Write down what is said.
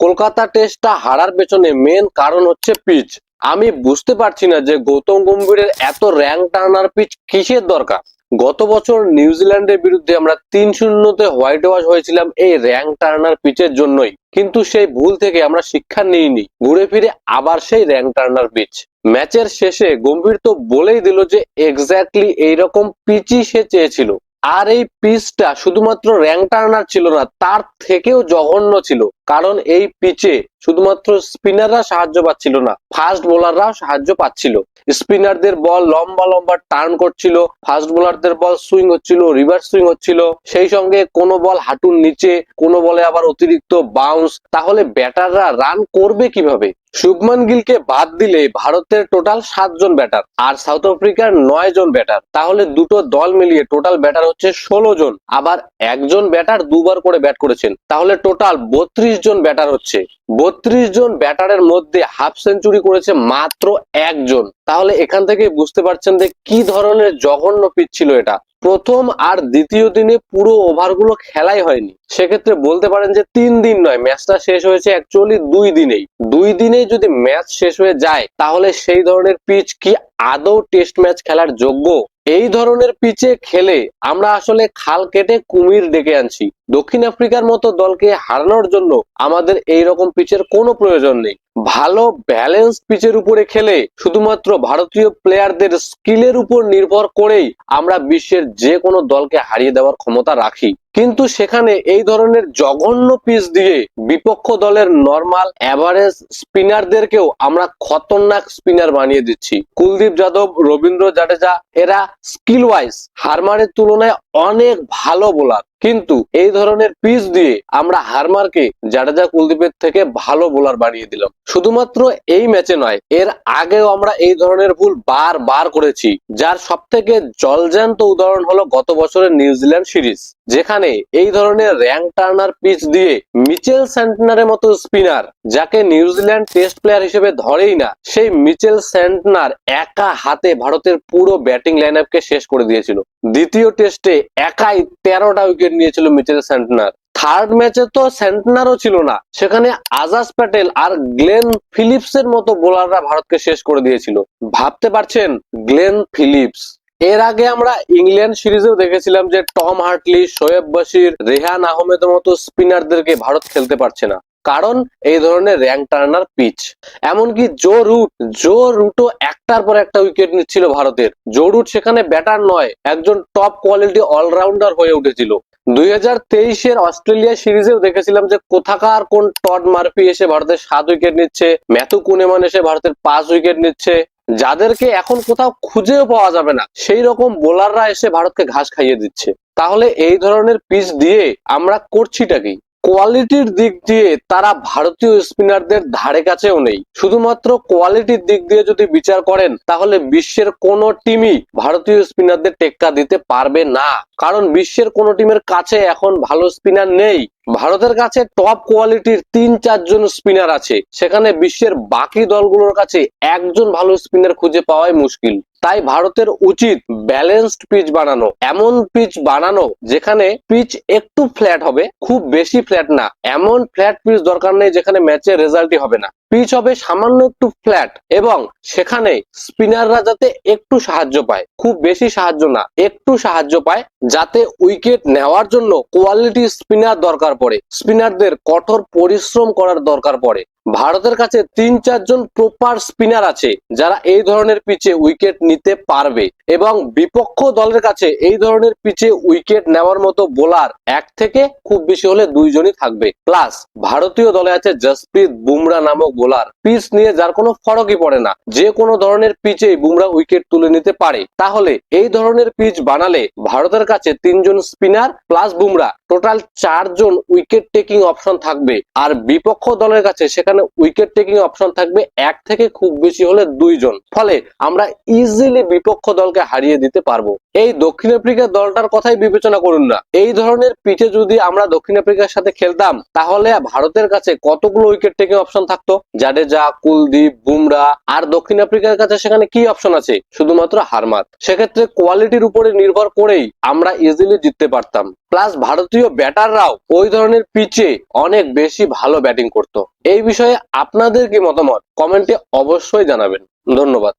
কলকাতা টেস্টটা হারার পেছনে মেন কারণ হচ্ছে পিচ আমি বুঝতে পারছি না যে গৌতম গম্ভীরের এত র্যাঙ্ক টানার পিচ কিসের দরকার। গত বছর নিউজিল্যান্ডের বিরুদ্ধে আমরা তিন শূন্যতে হোয়াইট ওয়াশ হয়েছিলাম এই র্যাঙ্ক টার্নার পিচের জন্যই। কিন্তু সেই ভুল থেকে আমরা শিক্ষা নিইনি। ঘুরে ফিরে আবার সেই র্যাঙ্ক টার্নার পিচ ম্যাচের শেষে গম্ভীর তো বলেই দিল যে এক্স্যাক্টলি এইরকম পিচই সে চেয়েছিল। আর এই পিচটা শুধুমাত্র র্যাঙ্ক টার্নার ছিল না, তার থেকেও জঘন্য ছিল। কারণ এই পিচে শুধুমাত্র স্পিনাররা সাহায্য পাচ্ছিল না, ফাস্ট বোলাররাও সাহায্য পাচ্ছিল। স্পিনারদের বল লম্বা লম্বা টার্ন করছিল, ফাস্ট বোলারদের বল সুইং হচ্ছিল, রিভার্স সুইং হচ্ছিল। সেই সঙ্গে কোনো বল হাঁটুর নিচে, কোনো বলে আবার অতিরিক্ত বাউন্স। তাহলে ব্যাটাররা রান করবে কীভাবে? শুভমান গিলকে বাদ দিলে ভারতের টোটাল সাতজন ব্যাটার আর সাউথ আফ্রিকার নয় জন ব্যাটার তাহলে দুটো দল মিলিয়ে টোটাল ব্যাটার হচ্ছে ষোলো জন। আবার একজন ব্যাটার দুবার করে ব্যাট করেছেন। তাহলে টোটাল বত্রিশ জন ব্যাটার হচ্ছে। বত্রিশ জন ব্যাটারের মধ্যে হাফ সেঞ্চুরি করেছে মাত্র একজন। তাহলে এখান থেকে বুঝতে পারছেন যে কি ধরনের জঘন্য পিচ ছিল এটা। প্রথম আর দ্বিতীয় দিনে পুরো ওভারগুলো খেলাই হয়নি। সেক্ষেত্রে বলতে পারেন যে তিন দিন নয় ম্যাচটা শেষ হয়েছে অ্যাকচুয়ালি দুই দিনেই। দুই দিনেই যদি ম্যাচ শেষ হয়ে যায়, তাহলে সেই ধরনের পিচ কি আদৌ টেস্ট ম্যাচ খেলার যোগ্য? এই ধরনের পিচে খেলে আমরা আসলে খাল কেটে কুমির ডেকে আনছি। দক্ষিণ আফ্রিকার মতো দলকে হারানোর জন্য আমাদের এই রকম পিচের কোনো প্রয়োজন নেই। ভালো ব্যালেন্স পিচের উপরে খেলে শুধুমাত্র ভারতীয় প্লেয়ারদের স্কিলের উপর নির্ভর করেই আমরা বিশ্বের যে কোনো দলকে হারিয়ে দেওয়ার ক্ষমতা রাখি। কিন্তু সেখানে এই ধরনের জঘন্য পিচ দিয়ে বিপক্ষ দলের নর্মাল অ্যাভারেজ স্পিনারদেরকেও আমরা খতরনাক স্পিনার বানিয়ে দিচ্ছি। কুলদীপ যাদব, রবীন্দ্র জাডেজা, এরা স্কিল ওয়াইজ হারমারের তুলনায় অনেক ভালো বোলার কিন্তু এই ধরনের পিচ দিয়ে আমরা হারমারকে জাডেজা কুলদীপের থেকে ভালো বোলার বানিয়ে দিলাম। শুধুমাত্র এই ম্যাচে নয়, এর আগেও আমরা এই ধরনের ভুল বার বার করেছি, যার সব থেকে জলজ্যান্ত উদাহরণ হলো গত বছরের নিউজিল্যান্ড সিরিজ, যেখানে এই ধরনের র্যাঙ্ক টার্নার পিচ দিয়ে মিচেল স্যান্টনারের মতো স্পিনার, যাকে নিউজিল্যান্ড টেস্ট প্লেয়ার হিসেবে ধরেই না, সেই মিচেল স্যান্টনার একা হাতে ভারতের পুরো ব্যাটিং লাইন শেষ করে দিয়েছিল। দ্বিতীয় টেস্টে একাই তেরোটা উইকেট নিয়েছিল মিচেল স্যান্টনার। থার্ড ম্যাচে তো সেন্টনারও ছিল না। সেখানে আজাজ প্যাটেল আর গ্লেন ফিলিপসের মতো বোলাররা ভারতকে শেষ করে দিয়েছিল। ভাবতে পারছেন গ্লেন ফিলিপস? এর আগে আমরা ইংল্যান্ড সিরিজেও দেখেছিলাম যে টম হার্টলি, শোয়েব বাশির, রেহান আহমেদের মতো স্পিনারদেরকে ভারত খেলতে পারছে না। কারণ এই ধরনের র্যাঙ্ক টার্নার পিচ। এমনকি জো রুট জো রুটও একটার পর একটা উইকেট নিচ্ছিল ভারতের। জো রুট সেখানে ব্যাটার নয়, একজন টপ কোয়ালিটি অলরাউন্ডার হয়ে উঠেছিল। দুই হাজার তেইশের অস্ট্রেলিয়া সিরিজেও দেখেছিলাম যে কোথাকার কোন টড মার্ফি এসে ভারতের সাত উইকেট নিচ্ছে, ম্যাথু কুনেমান এসে ভারতের পাঁচ উইকেট নিচ্ছে, যাদেরকে এখন কোথাও খুঁজেও পাওয়া যাবে না, সেই রকম বোলাররা এসে ভারতকে ঘাস খাইয়ে দিচ্ছে। তাহলে এই ধরনের পিচ দিয়ে আমরা করছিটা কি? কোয়ালিটির দিক দিয়ে তারা ভারতীয় স্পিনারদের ধারে কাছেও নেই। শুধুমাত্র কোয়ালিটির দিক দিয়ে যদি বিচার করেন, তাহলে বিশ্বের কোন টিমই ভারতীয় স্পিনারদের টেক্কা দিতে পারবে না। কারণ বিশ্বের কোন টিমের কাছে এখন ভালো স্পিনার নেই। ভারতের কাছে টপ কোয়ালিটির তিন, চারজন স্পিনার আছে। সেখানে বিশ্বের বাকি দলগুলোর কাছে একজন ভালো স্পিনার খুঁজে পাওয়াই মুশকিল। তাই ভারতের উচিত ব্যালেন্সড পিচ বানানো। এমন পিচ বানানো যেখানে পিচ একটু ফ্ল্যাট হবে, খুব বেশি ফ্ল্যাট না। এমন ফ্ল্যাট পিচ দরকার নেই যেখানে ম্যাচের রেজাল্টই হবে না। পিচ হবে সামান্য একটু ফ্ল্যাট এবং সেখানে স্পিনাররা যাতে একটু সাহায্য পায়। খুব বেশি সাহায্য না, একটু সাহায্য পায় যাতে উইকেট নেওয়ার জন্য কোয়ালিটি স্পিনার দরকার পড়ে। স্পিনারদের কঠোর পরিশ্রম করার দরকার পড়ে। ভারতের কাছে তিন চারজন প্রপার স্পিনার আছে, যারা এই ধরনের পিচে উইকেট নিতে পারবে। এবং বিপক্ষ দলের কাছে এই ধরনের পিচে উইকেট নেওয়ার মতো বোলার এক থেকে খুব বেশি হলে দুইজনই থাকবে। প্লাস ভারতীয় দলে আছে জসপ্রীত বুমরা নামক বোলার পিচ নিয়ে যার কোনো ফরকই পড়ে না। যে কোনো ধরনের পিচেই বুমরা উইকেট তুলে নিতে পারে। তাহলে এই ধরনের পিচ বানালে ভারতের কাছে তিনজন স্পিনার প্লাস বুমরা টোটাল চারজন উইকেট টেকিং অপশন থাকবে। আর বিপক্ষ দলের কাছে সেখানে উইকেট টেকিং অপশন থাকবে এক থেকে খুব বেশি হলে দুইজন ফলে আমরা ইজিলি বিপক্ষ দলকে হারিয়ে দিতে পারব। এই দক্ষিণ আফ্রিকার দলটার কথাই বিবেচনা করুন না। এই ধরনের পিঠে যদি আমরা দক্ষিণ আফ্রিকার সাথে খেলতাম, তাহলে ভারতের কাছে কতগুলো উইকেট টেকিং অপশন থাকতো? জাডেজা কুলদীপ, বুমরা, আর দক্ষিণ আফ্রিকার কাছে সেখানে কি অপশন আছে? শুধুমাত্র হারমাত সেক্ষেত্রে কোয়ালিটির উপরে নির্ভর করেই আমরা ইজিলি জিততে পারতাম। প্লাস ভারতীয় ব্যাটাররাও ওই ধরনের পিচে অনেক বেশি ভালো ব্যাটিং করত। এই বিষয়ে আপনাদের কি মতামত? কমেন্টে অবশ্যই জানাবেন। ধন্যবাদ।